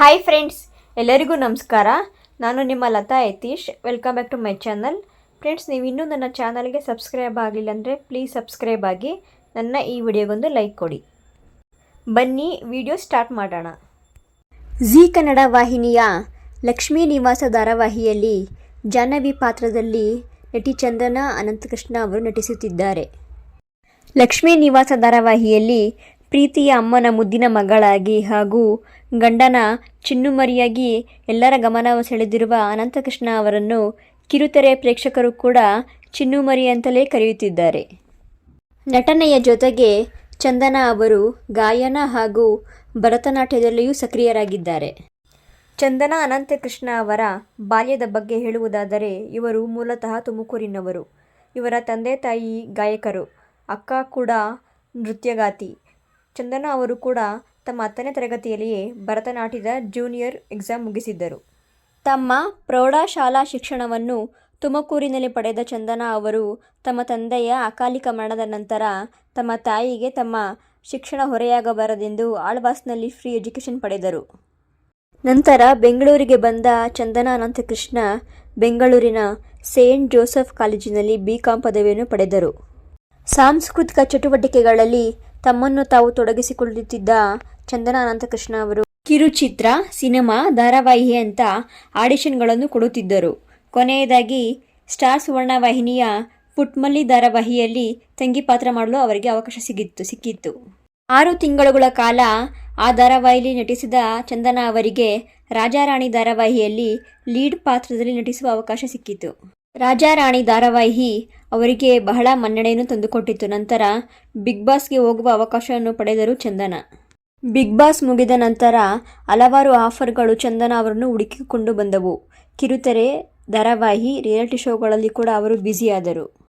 Hi friends ಎಲ್ಲರಿಗೂ ನಮಸ್ಕಾರ. ನಾನು ನಿಮ್ಮ Latha Yatish. Welcome back to my channel friends ನೀವು ಇನ್ನೂ ನನ್ನ ಚಾನಲ್ಗೆ ಸಬ್ಸ್ಕ್ರೈಬ್ ಆಗಲಿಲ್ಲ ಅಂದರೆ ಪ್ಲೀಸ್ ಸಬ್ಸ್ಕ್ರೈಬ್ ಆಗಿ. ನನ್ನ ಈ ವಿಡಿಯೋಗೊಂದು ಲೈಕ್ ಕೊಡಿ. ಬನ್ನಿ ವಿಡಿಯೋ ಸ್ಟಾರ್ಟ್ ಮಾಡೋಣ. ಜಿ ಕನ್ನಡ ವಾಹಿನಿಯ ಲಕ್ಷ್ಮೀ ನಿವಾಸ ಧಾರಾವಾಹಿಯಲ್ಲಿ ಜಾಹ್ನವಿ ಪಾತ್ರದಲ್ಲಿ ನಟಿ ಚಂದ್ರನಾ ಅನಂತಕೃಷ್ಣ ಅವರು ನಟಿಸುತ್ತಿದ್ದಾರೆ. ಲಕ್ಷ್ಮೀ ನಿವಾಸ ಧಾರಾವಾಹಿಯಲ್ಲಿ ಪ್ರೀತಿಯ ಅಮ್ಮನ ಮುದ್ದಿನ ಮಗಳಾಗಿ ಹಾಗೂ ಗಂಡನ ಚಿನ್ನುಮರಿಯಾಗಿ ಎಲ್ಲರ ಗಮನ ಸೆಳೆದಿರುವ ಅನಂತಕೃಷ್ಣ ಅವರನ್ನು ಕಿರುತೆರೆ ಪ್ರೇಕ್ಷಕರು ಕೂಡ ಚಿನ್ನುಮರಿ ಅಂತಲೇ ಕರೆಯುತ್ತಿದ್ದಾರೆ. ನಟನೆಯ ಜೊತೆಗೆ ಚಂದನ ಅವರು ಗಾಯನ ಹಾಗೂ ಭರತನಾಟ್ಯದಲ್ಲಿಯೂ ಸಕ್ರಿಯರಾಗಿದ್ದಾರೆ. ಚಂದನ ಅನಂತಕೃಷ್ಣ ಅವರ ಬಾಲ್ಯದ ಬಗ್ಗೆ ಹೇಳುವುದಾದರೆ ಇವರು ಮೂಲತಃ ತುಮಕೂರಿನವರು. ಇವರ ತಂದೆ ತಾಯಿ ಗಾಯಕರು, ಅಕ್ಕ ಕೂಡ ನೃತ್ಯಗಾತಿ. ಚಂದನ ಅವರು ಕೂಡ ತಮ್ಮ ಹತ್ತನೇ ತರಗತಿಯಲ್ಲಿಯೇ ಭರತನಾಟ್ಯದ ಜೂನಿಯರ್ ಎಕ್ಸಾಮ್ ಮುಗಿಸಿದ್ದರು. ತಮ್ಮ ಪ್ರೌಢಶಾಲಾ ಶಿಕ್ಷಣವನ್ನು ತುಮಕೂರಿನಲ್ಲಿ ಪಡೆದ ಚಂದನ ಅವರು ತಮ್ಮ ತಂದೆಯ ಅಕಾಲಿಕ ಮರಣದ ನಂತರ ತಮ್ಮ ತಾಯಿಗೆ ತಮ್ಮ ಶಿಕ್ಷಣ ಹೊರೆಯಾಗಬಾರದೆಂದು ಆಳ್ವಾಸ್ನಲ್ಲಿ ಫ್ರೀ ಎಜುಕೇಷನ್ ಪಡೆದರು. ನಂತರ ಬೆಂಗಳೂರಿಗೆ ಬಂದ ಚಂದನ ಅನಂತಕೃಷ್ಣ ಬೆಂಗಳೂರಿನ ಸೇಂಟ್ ಜೋಸೆಫ್ ಕಾಲೇಜಿನಲ್ಲಿ ಬಿ ಕಾಂ ಪದವಿಯನ್ನು ಪಡೆದರು. ಸಾಂಸ್ಕೃತಿಕ ಚಟುವಟಿಕೆಗಳಲ್ಲಿ ತಮ್ಮನ್ನು ತಾವು ತೊಡಗಿಸಿಕೊಳ್ಳುತ್ತಿದ್ದ ಚಂದನ ಅನಂತಕೃಷ್ಣ ಅವರು. ಕಿರುಚಿತ್ರ, ಸಿನಿಮಾ, ಧಾರಾವಾಹಿ ಅಂತ ಆಡಿಷನ್ಗಳನ್ನು ಕೊಡುತ್ತಿದ್ದರು. ಕೊನೆಯದಾಗಿ ಸ್ಟಾರ್ ಸುವರ್ಣ ವಾಹಿನಿಯ ಪುಟ್ಮಲ್ಲಿ ಧಾರಾವಾಹಿಯಲ್ಲಿ ತಂಗಿ ಪಾತ್ರ ಮಾಡಲು ಅವರಿಗೆ ಅವಕಾಶ ಸಿಗಿತ್ತು, ಸಿಕ್ಕಿತ್ತು. ಆರು ತಿಂಗಳುಗಳ ಕಾಲ ಆ ಧಾರಾವಾಹಿಯಲ್ಲಿ ನಟಿಸಿದ ಚಂದನ ಅವರಿಗೆ ರಾಜಾರಾಣಿ ಧಾರಾವಾಹಿಯಲ್ಲಿ ಲೀಡ್ ಪಾತ್ರದಲ್ಲಿ ನಟಿಸುವ ಅವಕಾಶ ಸಿಕ್ಕಿತು. ರಾಜಾರಾಣಿ ಧಾರಾವಾಹಿ ಅವರಿಗೆ ಬಹಳ ಮನ್ನಣೆಯನ್ನು ತಂದುಕೊಟ್ಟಿತ್ತು ನಂತರ ಬಿಗ್ ಬಾಸ್ಗೆ ಹೋಗುವ ಅವಕಾಶವನ್ನು ಪಡೆದರು ಚಂದನ. ಬಿಗ್ ಬಾಸ್ ಮುಗಿದ ನಂತರ ಹಲವಾರು ಆಫರ್ಗಳು ಚಂದನ ಅವರನ್ನು ಹುಡುಕಿಕೊಂಡು ಬಂದವು. ಕಿರುತೆರೆ ಧಾರಾವಾಹಿ, ರಿಯಾಲಿಟಿ ಶೋಗಳಲ್ಲಿ ಕೂಡ ಅವರು ಬ್ಯುಸಿಯಾದರು.